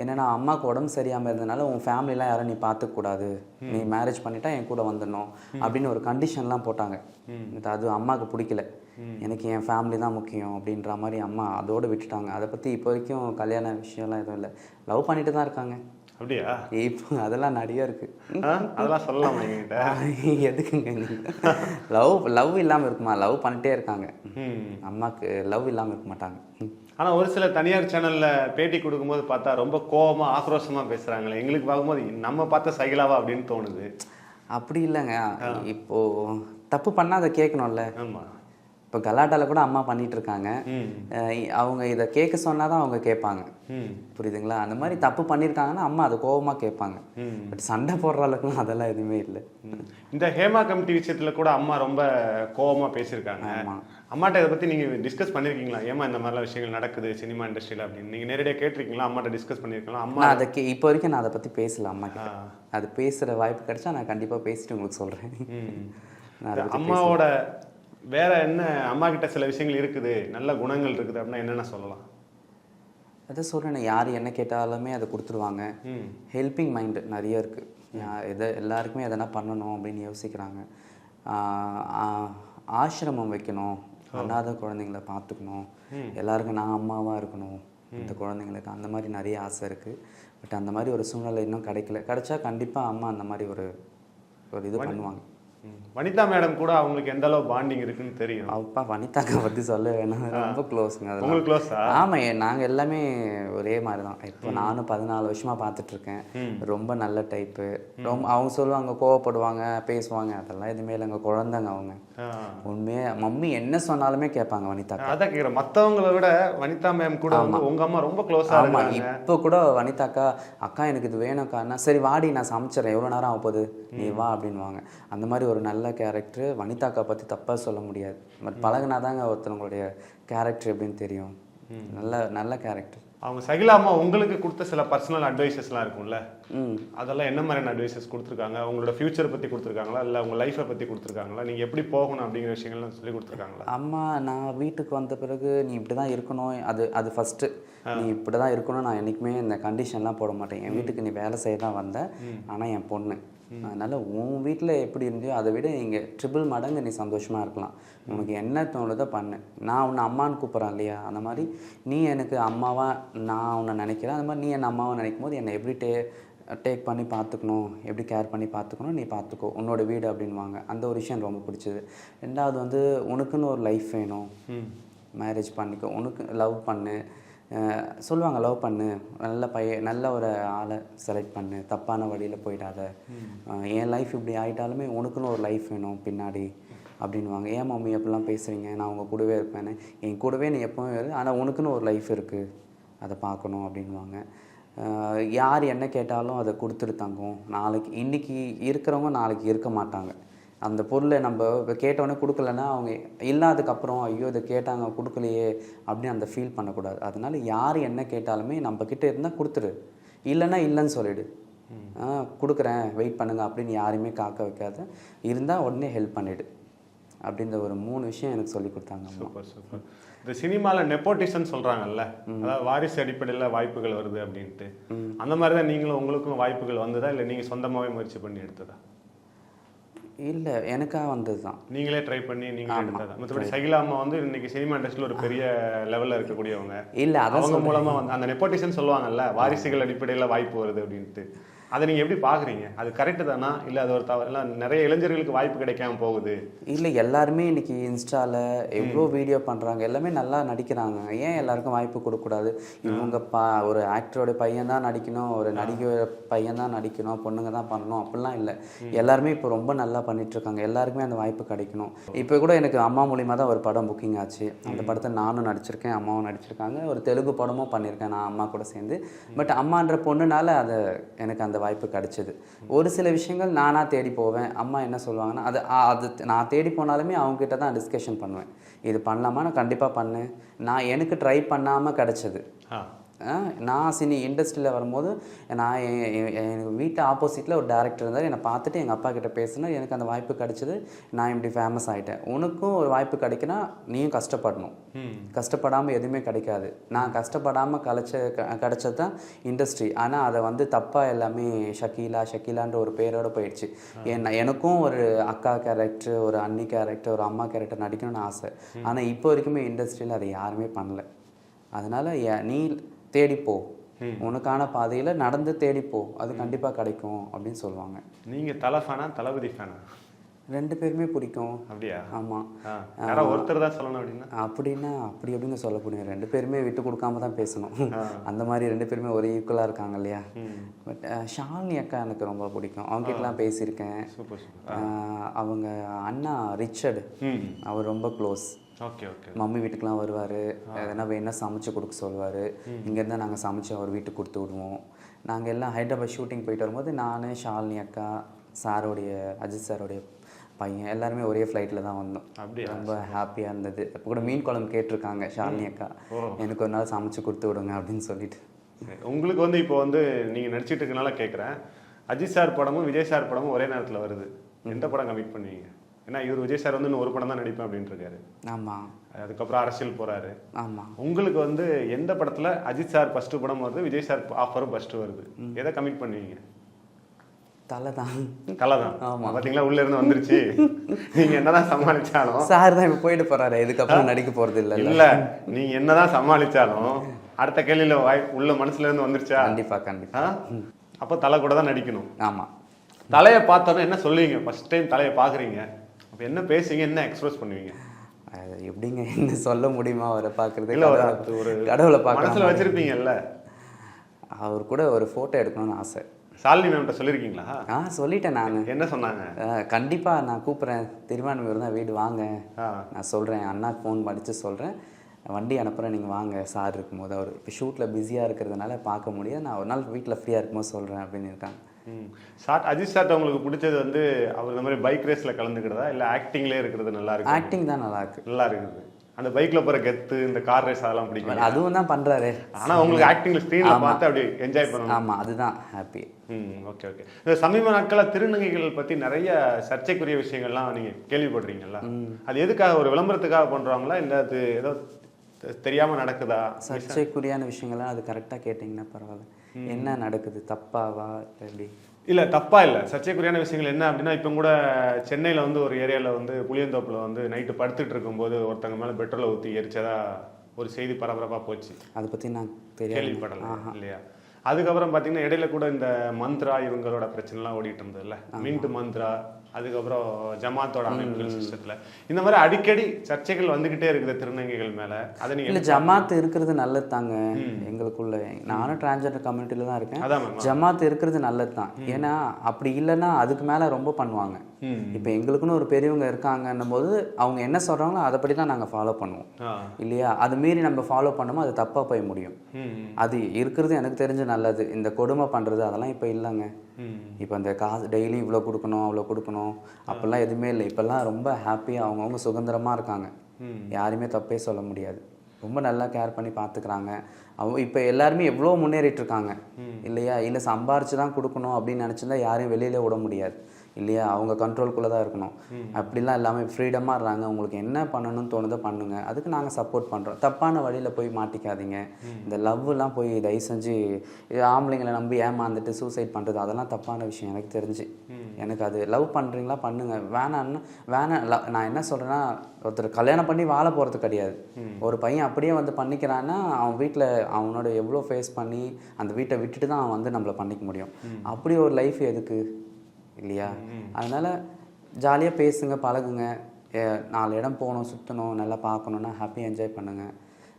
என்னன்னா அம்மாவுக்கு உடம்பு சரியாமல் இருந்தனால உன் ஃபேமிலிலாம் யாரும் நீ பார்த்துக்கூடாது நீ மேரேஜ் பண்ணிட்டா என் கூட வந்துடணும். அப்படின்னு ஒரு கண்டிஷன்லாம் போட்டாங்க. அது அம்மாவுக்கு பிடிக்கல. எனக்கு என் ஃபேமிலி தான் முக்கியம் அப்படின்ற மாதிரி அம்மா அதோடு விட்டுட்டாங்க. அதை பற்றி இப்போ வரைக்கும் கல்யாண விஷயம்லாம் எதுவும் இல்லை. லவ் பண்ணிட்டு தான் இருக்காங்க. அப்படியா? இப்போ அதெல்லாம் நிறைய இருக்குது ஆ, அதெல்லாம் சொல்லலாமா எதுக்குங்க லவ் லவ் இல்லாமல் இருக்குமா? லவ் பண்ணிட்டே இருக்காங்க. ம். அம்மாவுக்கு லவ் இல்லாமல் இருக்க மாட்டாங்க. ம். ஆனா ஒரு சில தனியார் சேனல்ல பேட்டி கொடுக்கும்போது பார்த்தா ரொம்ப கோவமா ஆக்ரோஷமா பேசுறாங்களே. எங்களுக்கு பார்க்கும்போது நம்ம பார்த்த சைகலாவா அப்படின்னு தோணுது. அப்படி இல்லைங்க. இப்போ தப்பு பண்ணால் அதை கேட்கணும்ல. ஆமா. இப்போ கலாட்டால கூட அம்மா பண்ணிட்டு இருக்காங்க அவங்க இதை கேட்க சொன்னால் தான் அவங்க கேட்பாங்க. புரியுதுங்களா? அந்த மாதிரி தப்பு பண்ணியிருக்காங்கன்னா அம்மா அதை கோவமாக கேட்பாங்க. பட் சண்டை போடுற அளவுக்குலாம் அதெல்லாம் எதுவுமே இல்லை. இந்த ஹேமா கமிட்டி விஷயத்துல கூட அம்மா ரொம்ப கோவமா பேசியிருக்காங்க. அம்மாட்ட இதை பத்தி நீங்க டிஸ்கஸ் பண்ணிருக்கீங்களா ஏமா இந்த மாதிரிலாம் விஷயங்கள் நடக்குது சினிமா இண்டஸ்ட்ரியில அப்படின்னு? நீங்க நேரடியாக கேட்டிருக்கீங்களா? அம்மாட்ட டிஸ்கஸ் பண்ணிருக்கலாம் அம்மா அதை கே இப்போ வரைக்கும் நான் அதை பற்றி பேசல அம்மா. அது பேசுகிற வாய்ப்பு கிடைச்சா நான் கண்டிப்பாக பேசிட்டு உங்களுக்கு சொல்கிறேன் பத்தி அம்மாவோட வேற என்ன அம்மா கிட்ட சில விஷயங்கள் இருக்குது நல்ல குணங்கள் இருக்குது அப்படின்னா என்னென்ன சொல்லலாம்? அதை சொல்கிறேன் யார் என்ன கேட்டாலுமே அதை கொடுத்துருவாங்க. ஹெல்பிங் மைண்டு நிறைய இருக்குது எதை எல்லாருக்குமே எதனா பண்ணணும் அப்படின்னு யோசிக்கிறாங்க. ஆசிரமம் வைக்கணும். அனாதை குழந்தைங்கள பார்த்துக்கணும். எல்லாருக்கும் நான் அம்மாவாக இருக்கணும். இந்த குழந்தைங்களுக்கு அந்த மாதிரி நிறைய ஆசை இருக்குது பட் அந்த மாதிரி ஒரு சூழ்நிலை இன்னும் கிடைக்கல. கிடைச்சா கண்டிப்பாக அம்மா அந்த மாதிரி ஒரு ஒரு இது பண்ணுவாங்க. வனிதா மேடம் கூட அவங்களுக்கு எந்த அளவு பாண்டிங் இருக்குன்னு தெரியும். அப்பா வனிதாக்கா பற்றி சொல்ல வேணாம். ரொம்ப க்ளோஸுங்க அதெல்லாம். உங்களுக்கு க்ளோஸா ஆமாம் நாங்கள் எல்லாமே ஒரே மாதிரி தான் இப்போ நானும் பதினாலு வருஷமாக பார்த்துட்டு இருக்கேன் ரொம்ப நல்ல டைப்பு ரொம்ப அவங்க சொல்லுவாங்க கோவப்படுவாங்க பேசுவாங்க. அதெல்லாம் எதுவுமே இல்லைங்க. குழந்தைங்க அவங்க. உண்மையே மம்மி என்ன சொன்னாலுமே கேட்பாங்க வனிதா அதான் கேக்குறேன். மத்தவங்கள விட வனிதா மேம் கூட வந்து உங்க அம்மா ரொம்ப க்ளோஸா ஆமாம் இப்போ கூட வனிதாக்கா அக்கா எனக்கு இது வேணும்க்கான்னா சரி வாடி நான் சமைச்சிடறேன். எவ்வளோ நேரம் ஆக போகுது நீ வா அப்படின்வாங்க அந்த மாதிரி ஒரு நல்ல கேரக்டர் வனிதாக்கா பற்றி தப்பாக சொல்ல முடியாது. பட் பழகுனாதாங்க ஒருத்தவங்களுடைய கேரக்டர் எப்படின்னு தெரியும். நல்ல நல்ல கேரக்டர் அவங்க சகிலா அம்மா உங்களுக்கு கொடுத்த சில பர்சனல் அட்வைசஸ்லாம் இருக்கும்ல? அதெல்லாம் என்ன மாதிரியான அட்வைசஸ் கொடுத்துருக்காங்க? உங்களோட ஃபியூச்சர் பத்தி கொடுத்துருக்காங்களா? இல்ல உங்க லைஃப்பை பத்தி கொடுத்துருக்காங்களா? நீங்க எப்படி போகணும் அப்படிங்கிற விஷயங்கள்லாம் சொல்லி கொடுத்துருக்காங்களா? அம்மா நான் வீட்டுக்கு வந்த பிறகு நீ இப்படி தான் இருக்கணும். அது அது ஃபஸ்ட்டு நீ இப்படி தான் இருக்கணும் நான் என்றைக்குமே இந்த கண்டிஷன்லாம் போட மாட்டேன். என் வீட்டுக்கு நீ வேலை செய்ய தான் வந்த. ஆனால் என் பொண்ணு. அதனால் உன் வீட்டில் எப்படி இருந்தியோ அதை விட இங்கே ட்ரிபிள் மடங்கு நீ சந்தோஷமாக இருக்கலாம். உனக்கு என்ன தோணுதோ பண்ணு. நான் உன்னை அம்மான்னு கூப்பிட்றேன் இல்லையா? அந்த மாதிரி நீ எனக்கு அம்மாவா நான் உன்னை நினைக்கிறேன். அந்த மாதிரி நீ என்னை அம்மாவை நினைக்கும் போது என்னை எப்படி டே டேக் பண்ணி பார்த்துக்கணும். எப்படி கேர் பண்ணி பார்த்துக்கணும் நீ பார்த்துக்கோ. உன்னோட வீடு அப்படின்வாங்க அந்த ஒரு விஷயம் ரொம்ப பிடிச்சது. ரெண்டாவது வந்து உனக்குன்னு ஒரு லைஃப் வேணும். மேரேஜ் பண்ணிக்கோ. உனக்கு லவ் பண்ணு. சொல்லுவாங்க லவ் பண்ணு. நல்ல பைய நல்ல ஒரு ஆளை செலக்ட் பண்ணு. தப்பான வழியில் போயிடாத. என் லைஃப் இப்படி ஆயிட்டாலுமே உனக்குன்னு ஒரு லைஃப் வேணும் பின்னாடி. அப்படின்வாங்க ஏன் மம்மி எப்படிலாம் பேசுகிறீங்க நான் உங்கள் கூடவே இருப்பேன்னு. என் கூடவே நீ எப்பவும் ஆனால் உனக்குன்னு ஒரு லைஃப் இருக்குது அதை பார்க்கணும். அப்படின்வாங்க யார் என்ன கேட்டாலும் அதை கொடுத்துட்டு தங்கும். நாளைக்கு இன்றைக்கி இருக்கிறவங்க நாளைக்கு இருக்க மாட்டாங்க. அந்த பொருளை நம்ம இப்போ கேட்டவொடனே கொடுக்கலன்னா அவங்க இல்லாததுக்கப்புறம் ஐயோ இதை கேட்டாங்க கொடுக்கலையே அப்படின்னு அந்த ஃபீல் பண்ணக்கூடாது. அதனால யார் என்ன கேட்டாலுமே நம்ம இருந்தால் கொடுத்துரு. இல்லைன்னா இல்லைன்னு சொல்லிடு. கொடுக்குறேன் வெயிட் பண்ணுங்கள் அப்படின்னு யாரையுமே காக்க வைக்காத. இருந்தால் உடனே ஹெல்ப் பண்ணிடு. அப்படின்ற ஒரு மூணு விஷயம் எனக்கு சொல்லி கொடுத்தாங்க சூப்பர் சூப்பர். இந்த சினிமாவில் நெப்போட்டிசன் சொல்றாங்கல்ல அதாவது வாரிசு அடிப்படையில் வாய்ப்புகள் வருது அப்படின்ட்டு. அந்த மாதிரி தான் நீங்களும் உங்களுக்கும் வாய்ப்புகள் வந்ததா இல்லை நீங்கள் சொந்தமாகவே முயற்சி பண்ணி எடுத்ததா? இல்லை எனக்காக வந்தது தான் நீங்களே ட்ரை பண்ணி நீங்களே எடுத்ததா? மற்றபடி சகிலா அம்மா வந்து இன்னைக்கு சினிமா இண்டஸ்ட்ரியில் ஒரு பெரிய லெவலில் இருக்கக்கூடியவங்க. இல்லை அவங்க மூலமா வந்து அந்த நெப்போட்டிஷன் சொல்லுவாங்கல்ல வாரிசுகள் அடிப்படையில் வாய்ப்பு வருது அப்படின்ட்டு. அதை நீங்க எப்படி பாக்குறீங்க? அது கரெக்டு தானா? இல்ல அது ஒரு தவறு? இல்லை நிறைய இளைஞர்களுக்கு வாய்ப்பு கிடைக்காம போகுது. இல்லை எல்லாருமே இன்னைக்கு இன்ஸ்டாவில் எவ்வளோ வீடியோ பண்ணுறாங்க எல்லாமே நல்லா நடிக்கிறாங்க. ஏன் எல்லாருக்கும் வாய்ப்பு கொடுக்கக்கூடாது? இவங்க பா ஒரு ஆக்டரோட பையன் தான் நடிக்கணும். ஒரு நடிகையோட பையன் தான் நடிக்கணும். பொண்ணுங்க தான் பண்ணணும். அப்படிலாம் இல்லை. எல்லாருமே இப்போ ரொம்ப நல்லா பண்ணிட்டு இருக்காங்க எல்லாருக்குமே அந்த வாய்ப்பு கிடைக்கணும். இப்போ கூட எனக்கு அம்மா மூலியமாக தான் ஒரு படம் புக்கிங் ஆச்சு. அந்த படத்தை நானும் நடிச்சிருக்கேன். அம்மாவும் நடிச்சிருக்காங்க. ஒரு தெலுங்கு படமும் பண்ணியிருக்கேன் நான் அம்மா கூட சேர்ந்து. பட் அம்மான்ற பொண்ணுனால அது எனக்கு அந்த வாய்ப்பு கிடைச்சிது. ஒரு சில விஷயங்கள் நானாக தேடி போவேன். அம்மா என்ன சொல்லுவாங்கன்னா அது அது நான் தேடி போனாலுமே அவங்ககிட்ட தான் டிஸ்கஷன் பண்ணுவேன். இது பண்ணலாமா? நான் கண்டிப்பாக பண்ணு நான் எனக்கு ட்ரை பண்ணாமல் கிடச்சிது. நான் சினி இண்டஸ்ட்ரியில் வரும்போது நான் எ- எ- எங்கள் வீட்டு ஆப்போசிட்டில் ஒரு டேரக்டர் இருந்தார். என்னை பார்த்துட்டு எங்கள் அப்பா கிட்ட பேசினா எனக்கு அந்த வாய்ப்பு கிடைச்சது. நான் இப்படி ஃபேமஸ் ஆகிட்டேன் உனக்கும் ஒரு வாய்ப்பு கிடைக்குன்னா நீயும் கஷ்டப்படணும். கஷ்டப்படாமல் எதுவுமே கிடைக்காது. நான் கஷ்டப்படாமல் கிடைச்ச க- கிடைச்சது தான் இண்டஸ்ட்ரி ஆனால் அதை வந்து தப்பாக எல்லாமே ஷக்கீலா ஷக்கீலான்ற ஒரு பேரோட போயிடுச்சு. ஏன்னா எனக்கும் ஒரு அக்கா கேரக்டர் ஒரு அண்ணி கேரக்டர் ஒரு அம்மா கேரக்டர் நடிக்கணும்னு ஆசை. ஆனால் இப்போ வரைக்குமே இண்டஸ்ட்ரியில் அதை யாருமே பண்ணல. அதனால் நீ தேடிப்போ. உனக்கான பாதையில் நடந்து தேடிப்போ. அது கண்டிப்பாக கிடைக்கும் அப்படின்னு சொல்லுவாங்க. நீங்க தலை ஃபேனா தளபதி ஃபேனா? ரெண்டு பேருமே பிடிக்கும். அப்படியா? ஆமாம் ஒருத்தர் தான் சொல்லணும் அப்படின்னா? அப்படின்னா அப்படி எப்படிங்க சொல்ல முடியும்? ரெண்டு பேருமே விட்டு கொடுக்காம தான் பேசணும். அந்த மாதிரி ரெண்டு பேருமே ஒரு ஈக்குவலாக இருக்காங்க இல்லையா? பட் ஷாலினி அக்கா எனக்கு ரொம்ப பிடிக்கும். அவங்க கிட்டலாம் பேசியிருக்கேன். அவங்க அண்ணா ரிச்சர்டு. அவர் ரொம்ப க்ளோஸ். Okay okay. மம்மி வீட்டுக்குலாம் வருவார். எதனா வேணா சமைச்சு கொடுக்க சொல்லுவார் இங்கேருந்து நாங்கள் சமைச்சு அவர் வீட்டுக்கு கொடுத்து விடுவோம். நாங்கள் எல்லாம் ஹைதராபாத் ஷூட்டிங் போயிட்டு வரும்போது நான் ஷாலினி அக்கா சாரோடைய அஜித் சாரோடைய பையன் எல்லாருமே ஒரே ஃப்ளைட்டில் தான் வந்தோம். அப்படியா? ரொம்ப ஹாப்பியாக இருந்தது. அப்போ கூட மீன் குழம்பு கேட்டிருக்காங்க ஷாலினி அக்கா. எனக்கு ஒரு நாள் சமைச்சு கொடுத்து விடுங்க அப்படின்னு சொல்லிட்டு. உங்களுக்கு வந்து இப்போ வந்து நீங்க நடிச்சிட்டு இருக்கனால கேட்குறேன் அஜித் சார் படமும் விஜய் சார் படமும் ஒரே நேரத்துல வருது. எந்த படம் கமிட் பண்ணுவீங்க? ஏன்னா இவர் விஜய் சார் வந்து இன்னும் ஒரு படம் தான் நடிப்பேன் அப்படின்ட்டு இருக்காரு ஆமாம் அதுக்கப்புறம் அரசியல் போறாரு. ஆமாம் உங்களுக்கு வந்து எந்த படத்துல அஜித் சார் ஃபர்ஸ்ட் படம் வருது விஜய் சார் ஆஃபரும் ஃபர்ஸ்ட் வருது? எதை கமிட் பண்ணுவீங்க? தலை தான் தலை தான் பாத்தீங்களா? உள்ள இருந்து வந்துருச்சு. நீங்க என்னதான் சமாளிச்சாலும் சார் தான் இப்போ போயிட்டு போகிறாரு இதுக்கப்புறம் நடிக்க போகிறது இல்லை இல்ல. நீங்க என்னதான் சமாளிச்சாலும் அடுத்த கேள்வியில வாய் உள்ள மனசுல இருந்து வந்துருச்சா? கண்டிப்பாக கண்டிப்பாக? அப்ப தலை கூட தான் நடிக்கணும். ஆமாம் தலையை பார்த்தோன்னே என்ன சொல்லுவீங்க? ஃபர்ஸ்ட் டைம் தலையை பாக்குறீங்க அப்ப என்ன பேசுவீங்க என்ன எக்ஸ்பிரஸ் பண்ணுவீங்க? அது எப்படிங்க என்ன சொல்ல முடியுமா அவரை பார்க்குறது இல்ல ஒரு கடவுளை மனசுல பார்க்கலாம் வச்சிருப்பீங்கல்ல? அவர் கூட ஒரு ஃபோட்டோ எடுக்கணும்னு ஆசை. சாலினி மேம்கிட்ட சொல்லிருக்கீங்களா? ஆ சொல்லிட்டேன் நான். என்ன சொன்னாங்க? கண்டிப்பாக நான் கூப்பிட்றேன். திருவான்மையூர் தான் வீடு வாங்க. நான் சொல்கிறேன் அண்ணாக்கு ஃபோன் படித்து சொல்கிறேன் வண்டி அனுப்புகிறேன் நீங்கள் வாங்க. சார் இருக்கும்போது அவர் இப்போ ஷூட்டில் பிஸியாக இருக்கிறதுனால பார்க்க முடியாது. நான் ஒரு நாள் வீட்டில் ஃப்ரீயாக இருக்கும்போது சொல்கிறேன் அப்படின்னு இருக்காங்க. சார் அஜித் சார்ட்ட உங்களுக்கு பிடிச்சது வந்து அவர் இந்த மாதிரி பைக் ரேஸ்ல கலந்துக்கிறதா? இல்ல ஆக்டிங்லேயே இருக்கிறது நல்லா இருக்கு ஆக்டிங் தான் நல்லா இருக்கு. நல்லா இருக்குது. அந்த பைக்ல போற கெத்து இந்த கார் ரேஸ் அதெல்லாம் பிடிக்கும்? அதுவும் தான் பண்ணுறாரு ஆனா உங்களுக்கு ஆக்டிங்ல ஸ்க்ரீன்ல பார்த்து அப்படி என்ஜாய் பண்ணணும். ஆமாம் அதுதான் ஹாப்பி ம் ஓகே ஓகே இந்த சமீப நாட்களா திருநங்கைகள் பத்தி நிறைய சர்ச்சைக்குரிய விஷயங்கள்லாம் நீங்க கேள்விப்படுறீங்கல்ல அது எதுக்காக ஒரு விளம்பரத்துக்காக பண்றாங்களா? இல்ல அது ஏதோ தெ- தெரியாம நடக்குதா? சர்ச்சைக்குரியான விஷயங்கள்லாம் அது கரெக்டாக கேட்டிங்கன்னா பரவாயில்ல. என்ன நடக்குது? தப்பாவா? எப்படி? இல்ல தப்பா இல்ல. சர்ச்சைக்குரியான விஷயங்கள் என்ன அப்படின்னா இப்போ கூட சென்னையில வந்து ஒரு ஏரியால வந்து புளியந்தோப்புல வந்து நைட்டு படுத்துட்டு இருக்கும்போது ஒருத்தங்க மேல பெட்ரோலை ஊத்தி எரிச்சதா ஒரு செய்தி பரபரப்பா போச்சு. அதை பற்றி நான் தெரியாது கேள்விப்படல இல்லையா? அதுக்கப்புறம் பாத்தீங்கன்னா இடையில கூட இந்த மந்த்ரா இவங்களோட பிரச்சனைலாம் ஓடிட்டு இருந்ததுல்ல? மின்ட் மந்த்ரா அதுக்கப்புறம் ஜமாத்தோட அமைப்புகள் சிஸ்டத்துல. இந்த மாதிரி அடிக்கடி சர்ச்சைகள் வந்துகிட்டே இருக்குது திருநங்கைகள் மேல. அதை நீங்க இல்லை ஜமாத் இருக்கிறது நல்லது தாங்க எங்களுக்குள்ள. நானும் டிரான்ஸ்ஜெண்டர் கம்யூனிட்டியில் தான் இருக்கேன். அதான் ஜமாத் இருக்கிறது நல்லது தான் ஏன்னா அப்படி இல்லைன்னா அதுக்கு மேலே ரொம்ப பண்ணுவாங்க. இப்போ எங்களுக்குன்னு ஒரு பெரியவங்க இருக்காங்கன்னும் போது அவங்க என்ன சொல்கிறாங்களோ அதைப்படி தான் நாங்கள் ஃபாலோ பண்ணுவோம் இல்லையா? அது மீறி நம்ம ஃபாலோ பண்ணோமோ அது தப்பாக போய் முடியும். அது இருக்கிறது எனக்கு தெரிஞ்ச நல்லது. இந்த கொடுமை பண்ணுறது அதெல்லாம் இப்போ இல்லைங்க. இப்போ இந்த காசு டெய்லி இவ்வளோ கொடுக்கணும் அவ்வளோ கொடுக்கணும். அப்போல்லாம் எதுவுமே இல்லை. இப்போல்லாம் ரொம்ப ஹாப்பியாக அவங்கவுங்க சுதந்திரமாக இருக்காங்க. யாருமே தப்பே சொல்ல முடியாது. ரொம்ப நல்லா கேர் பண்ணி பார்த்துக்கிறாங்க அவங்க இப்போ எல்லாருமே எவ்வளோ முன்னேறிட்டு இருக்காங்க. இல்லையா? இல்லை சம்பாரிச்சு தான் கொடுக்கணும் அப்படின்னு நினச்சிருந்தா யாரையும் வெளியில விட முடியாது. இல்லையா? அவங்க கண்ட்ரோல்குள்ளே தான் இருக்கணும். அப்படிலாம் இல்லாமல் ஃப்ரீடமாக இருக்காங்க உங்களுக்கு என்ன பண்ணணும்னு தோணுதோ பண்ணுங்க. அதுக்கு நாங்கள் சப்போர்ட் பண்ணுறோம் தப்பான வழியில் போய் மாட்டிக்காதீங்க. இந்த லவ்லாம் போய் தயவு செஞ்சு ஆம்பளைங்களை நம்பி ஏமாந்துட்டு சூசைட் பண்ணுறது அதெல்லாம் தப்பான விஷயம். எனக்கு தெரிஞ்சு. எனக்கு அது லவ் பண்ணுறீங்களா பண்ணுங்க. வேணான்னு வேணாம். நான் என்ன சொல்கிறேன்னா ஒருத்தர் கல்யாணம் பண்ணி வாழ போகிறது கிடையாது. ஒரு பையன் அப்படியே வந்து பண்ணிக்கிறான்னா அவன் வீட்டில் அவனோட எவ்வளோ ஃபேஸ் பண்ணி அந்த வீட்டை விட்டுட்டு தான் அவன் வந்து நம்மளை பண்ணிக்க முடியும். அப்படி ஒரு லைஃப் எதுக்கு? இல்லையா? அதனால் ஜாலியாக பேசுங்க பழகுங்க. நாலு இடம் போகணும் சுற்றணும் நல்லா பார்க்கணுன்னா ஹாப்பியாக என்ஜாய் பண்ணுங்கள்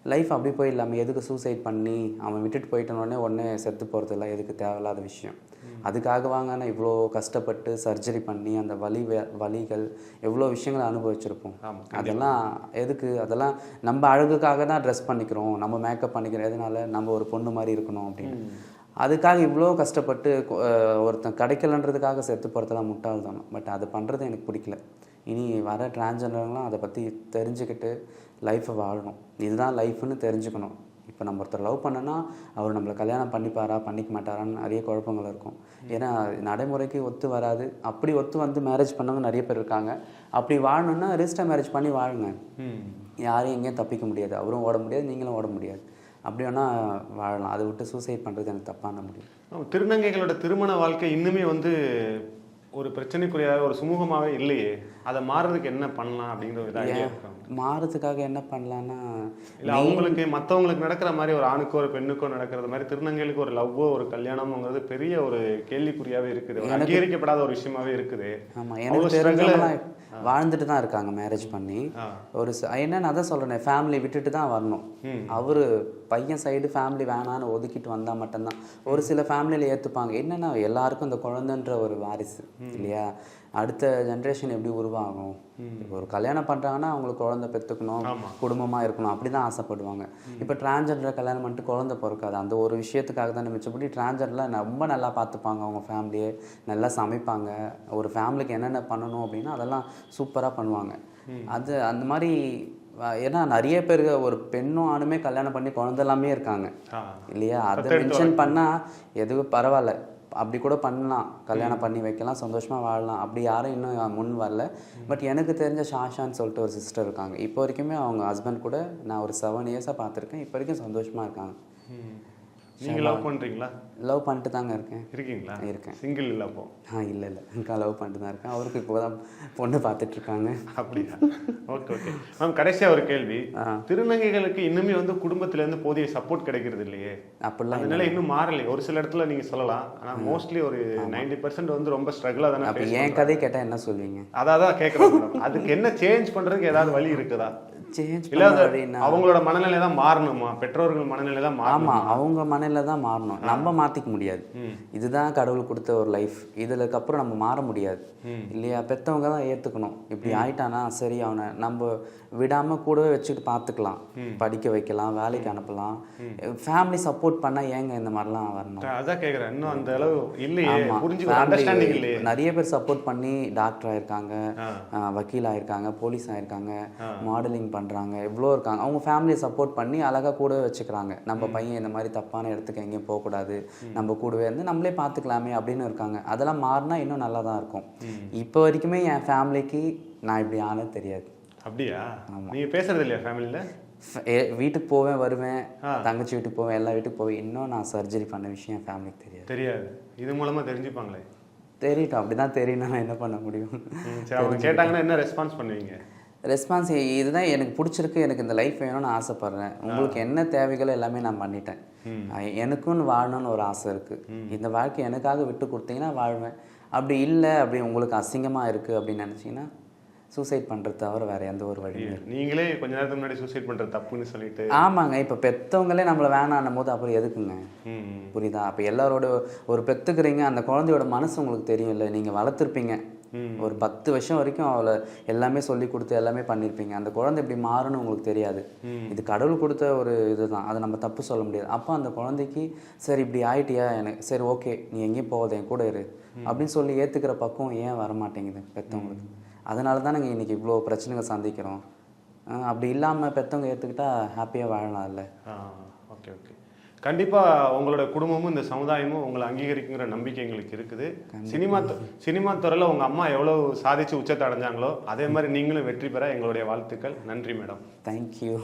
லைஃப் அப்படி போய் இல்லாமல் எதுக்கு சூசைட் பண்ணி அவன் விட்டுட்டு போயிட்டனோடனே உடனே செத்து போகிறதெல்லாம் எதுக்கு தேவையில்லாத விஷயம். அதுக்காக வாங்க. நான் இவ்வளோ கஷ்டப்பட்டு சர்ஜரி பண்ணி அந்த வலி வலிகள் எவ்வளோ விஷயங்களை அனுபவிச்சிருப்போம். அதெல்லாம் எதுக்கு? அதெல்லாம் நம்ம அழகுக்காக தான் ட்ரெஸ் பண்ணிக்கிறோம். நம்ம மேக்கப் பண்ணிக்கிறோம். எதனால? நம்ம ஒரு பொண்ணு மாதிரி இருக்கணும் அப்படின்னு. அதுக்காக இவ்வளோ கஷ்டப்பட்டு ஒருத்தன் கிடைக்கலன்றதுக்காக செத்து போகிறதெல்லாம் முட்டாள்தானோ. பட் அது பண்ணுறது எனக்கு பிடிக்கல. இனி வர டிரான்ஸ்ஜெண்டர்லாம் அதை பற்றி தெரிஞ்சுக்கிட்டு லைஃப்பை வாழணும். இதுதான் லைஃப்னு தெரிஞ்சுக்கணும். இப்போ நம்ம ஒருத்தர் லவ் பண்ணனா அவர் நம்மளை கல்யாணம் பண்ணிப்பாரா பண்ணிக்க மாட்டாரான்னு நிறைய குழப்பங்கள் இருக்கும். ஏன்னா நடைமுறைக்கு ஒத்து வராது. அப்படி ஒத்து வந்து மேரேஜ் பண்ணவங்க நிறைய பேர் இருக்காங்க. அப்படி வாழணும்னா ரிஜிஸ்டர் மேரேஜ் பண்ணி வாழுங்க. யாரையும் எங்கேயும் தப்பிக்க முடியாது. அவரும் ஓட முடியாது நீங்களும் ஓட முடியாது. அப்படி வேணால் வாழலாம். அதை விட்டு சூசைட் பண்ணுறது எனக்கு தப்பான முடியும் திருநங்கைகளோட திருமண வாழ்க்கை இன்னுமே வந்து ஒரு பிரச்சனைக்குரியாக ஒரு சுமூகமாகவே இல்லையே. அதை மாறுறதுக்கு என்ன பண்ணலாம் அப்படிங்கிற ஒரு ஐடியா மாறதுக்காக என்ன பண்ணலான்னா இல்ல அவங்களுக்கு மத்தவங்களுக்கு நடக்கிற மாதிரி ஒரு ஆணுக்கோ ஒரு பெண்ணுக்கோ நடக்கிறது மாதிரி திருநங்கைகளுக்கு ஒரு லவ்வோ ஒரு கல்யாணம்ங்கிறது பெரிய ஒரு கேள்விக்குறியாவே இருக்குது. அங்கீகரிக்கப்படாத ஒரு விஷயமாவே இருக்குது. அவ்வளவு எனக்கு வாழ்ந்துட்டு தான் இருக்காங்க மேரேஜ் பண்ணி. ஒரு என்னன்னு அதான் சொல்கிறேன் ஃபேமிலி விட்டுட்டு தான் வரணும். அவர் பையன் சைடு ஃபேமிலி வேணான்னு ஒதுக்கிட்டு வந்தால் மட்டும்தான். ஒரு சில ஃபேமிலியில் ஏற்றுப்பாங்க என்னன்னா எல்லாருக்கும் இந்த குழந்தைன்ற ஒரு வாரிசு இல்லையா? அடுத்த ஜென்ரேஷன் எப்படி உருவாகும்? இப்போ ஒரு கல்யாணம் பண்ணுறாங்கன்னா அவங்களுக்கு குழந்தை பெற்றுக்கணும். குடும்பமாக இருக்கணும் அப்படி தான் ஆசைப்படுவாங்க இப்போ டிரான்ஜெண்டரை கல்யாணம் பண்ணிட்டு குழந்தை பிறக்காது. அந்த ஒரு விஷயத்துக்காக தான் மிச்சப்படி டிரான்ஜெண்டரில் ரொம்ப நல்லா பார்த்துப்பாங்க அவங்க ஃபேமிலியை நல்லா சமைப்பாங்க. ஒரு ஃபேமிலிக்கு என்னென்ன பண்ணணும் அப்படின்னா அதெல்லாம் சூப்பராக பண்ணுவாங்க. அது அந்த மாதிரி ஏன்னா நிறைய பேர் ஒரு பெண்ணும் ஆணுமே கல்யாணம் பண்ணி குழந்தை எல்லாமே இருக்காங்க. இல்லையா? அதை மென்ஷன் பண்ணால் எதுவும் பரவாயில்ல. அப்படி கூட பண்ணலாம். கல்யாணம் பண்ணி வைக்கலாம் சந்தோஷமா வாழலாம். அப்படி யாரும் இன்னும் முன் வரல. பட் எனக்கு தெரிஞ்ச ஷாஷான்னு சொல்லிட்டு ஒரு சிஸ்டர் இருக்காங்க. இப்போ வரைக்குமே அவங்க ஹஸ்பண்ட் கூட நான் ஒரு செவன் இயர்ஸாக பார்த்துருக்கேன். இப்போ வரைக்கும் சந்தோஷமா இருக்காங்க. ம். நீங்க லவ் பண்றீங்களா? லவ் பண்ணிட்டு தாங்க இருக்கேன். இருக்கீங்களா? இருக்கேன். சிங்கிள் இல்ல அப்போ? ஆ இல்லை இல்லை. லவ் பண்ணிட்டு தான் இருக்கேன். அவருக்கு இப்போ தான் பொண்ணு பார்த்துட்டு இருக்காங்க அப்படியா? ஓகே ஓகே மேம் கடைசியா ஒரு கேள்வி. திருநங்கைகளுக்கு இன்னுமே வந்து குடும்பத்துல இருந்து போதிய சப்போர்ட் கிடைக்கிறது இல்லையே? அப்படிலாம் அதனால இன்னும் மாறலை ஒரு சில இடத்துல நீங்க சொல்லலாம். ஆனா மோஸ்ட்லி ஒரு 90% வந்து ரொம்ப ஸ்ட்ரகிளா தானே என் கதை கேட்டால் என்ன சொல்வீங்க? அதான் தான் கேட்கறேன் அதுக்கு என்ன சேஞ்ச் பண்றதுக்கு ஏதாவது வழி இருக்குதா? சேஞ்ச் அவங்களோட மனநிலை தான் மாறணுமா? பெற்றோர்கள் மனநிலை தான் ஆமாம் அவங்க மனநில தான் மாறணும். நம்ம மாற்றிக்க முடியாது. இதுதான் கடவுள் கொடுத்த ஒரு லைஃப் இதுலக்கு அப்புறம் நம்ம மாற முடியாது. இல்லையா? பெற்றவங்க தான் ஏற்றுக்கணும் இப்படி ஆயிட்டானா? சரி அவனை நம்ம விடாமல் கூடவே வச்சுட்டு பார்த்துக்கலாம் படிக்க வைக்கலாம் வேலைக்கு அனுப்பலாம். ஃபேமிலி சப்போர்ட் பண்ணால் ஏங்க இந்த மாதிரிலாம் வரணும்? அதான் கேக்குறேன். இன்னும் அந்த அளவு இல்லையே. நிறைய பேர் சப்போர்ட் பண்ணி டாக்டர் ஆயிருக்காங்க வக்கீல் ஆயிருக்காங்க போலீஸ் ஆயிருக்காங்க மாடலிங் பண்றாங்க இவ்வளோ இருக்காங்க. அவங்க ஃபேமிலியை சப்போர்ட் பண்ணி அழகா கூடவே வச்சுக்கிறாங்க. நம்ம பையன் இந்த மாதிரி தப்பான இடத்துக்கு எங்கேயும் போகக்கூடாது. நம்ம கூடவே இருந்து நம்மளே பார்த்துக்கலாமே அப்படின்னு இருக்காங்க. அதெல்லாம் மாறினா இன்னும் நல்லா தான் இருக்கும் இப்போ வரைக்குமே என் ஃபேமிலிக்கு நான் இப்படி ஆனது தெரியாது. அப்படியா? நீங்க பேசுறது இல்லையா ஃபேமிலில ஃப- ஏ- வீட்டுக்கு போவேன் வருவேன் தங்கச்சி வீட்டுக்கு போவேன் எல்லா வீட்டுக்கு போவேன். இன்னும் நான் சர்ஜரி பண்ண விஷயம் என் ஃபேமிலிக்கு தெரியாது. தெரியாது. இது மூலமா தெரிஞ்சுப்பாங்களே? தெரியட்டும். அப்படி தான் தெரியணும் நான் என்ன பண்ண முடியும்? சரி அவங்க கேட்டாங்கன்னா என்ன ரெஸ்பான்ஸ் பண்ணுவீங்க? ரெஸ்பான்ஸ் இதுதான் எனக்கு பிடிச்சிருக்கு எனக்கு இந்த லைஃப் வேணும்னு ஆசைப்படுறேன். உங்களுக்கு என்ன தேவைகளோ எல்லாமே நான் பண்ணிட்டேன். எனக்குன்னு வாழணும்னு ஒரு ஆசை இருக்கு. இந்த வாழ்க்கை எனக்காக விட்டு கொடுத்தீங்கன்னா வாழ்வேன். அப்படி இல்லை அப்படி உங்களுக்கு அசிங்கமாக இருக்குது அப்படின்னு நினச்சிங்கன்னா சூசைட் பண்ணுறது தவிர வேறு எந்த ஒரு வழியும் இல்லை. நீங்களே கொஞ்ச நேரத்துக்கு முன்னாடி சூசைட் பண்றது தப்புன்னு சொல்லிட்டு ஆமாங்க. இப்போ பெற்றவங்களே நம்மளை வேணான்னும் போது அப்புறம் எதுக்குங்க. புரியுதா? அப்போ எல்லாரோட ஒரு பெற்றுக்கிறீங்க அந்த குழந்தையோட மனசு உங்களுக்கு தெரியும்ல நீங்கள் வளர்த்துருப்பீங்க. ஒரு பத்து வருஷம் வரைக்கும் அவளை எல்லாமே சொல்லி கொடுத்து எல்லாமே பண்ணியிருப்பீங்க அந்த குழந்தை இப்படி மாறும்னு உங்களுக்கு தெரியாது. இது கடவுள் கொடுத்த ஒரு இதுதான். அதை நம்ம தப்பு சொல்ல முடியாது. அப்போ அந்த குழந்தைக்கு சரி இப்படி ஆயிட்டியா எனக்கு? சரி ஓகே. நீ எங்கேயும் போகாத. என் கூட இரு. அப்படின்னு சொல்லி ஏற்றுக்கிற பக்கம் ஏன் வர மாட்டேங்குது பெற்றவங்களுக்கு அதனால தான் நாங்கள் இன்றைக்கி இவ்வளோ பிரச்சனைகள் சந்திக்கிறோம். அப்படி இல்லாமல் பெற்றவங்க ஏற்றுக்கிட்டா ஹாப்பியாக வாழலாம்ல ஆ ஓகே ஓகே கண்டிப்பா உங்களோட குடும்பமும் இந்த சமுதாயமும் உங்களை அங்கீகரிக்குங்கிற நம்பிக்கை எங்களுக்கு இருக்குது. சினிமா சினிமா துறையில் உங்க அம்மா எவ்வளவு சாதிச்சு உச்சத்தை அடைஞ்சாங்களோ அதே மாதிரி நீங்களும் வெற்றி பெற எங்களுடைய வாழ்த்துக்கள். நன்றி மேடம் தேங்க்யூ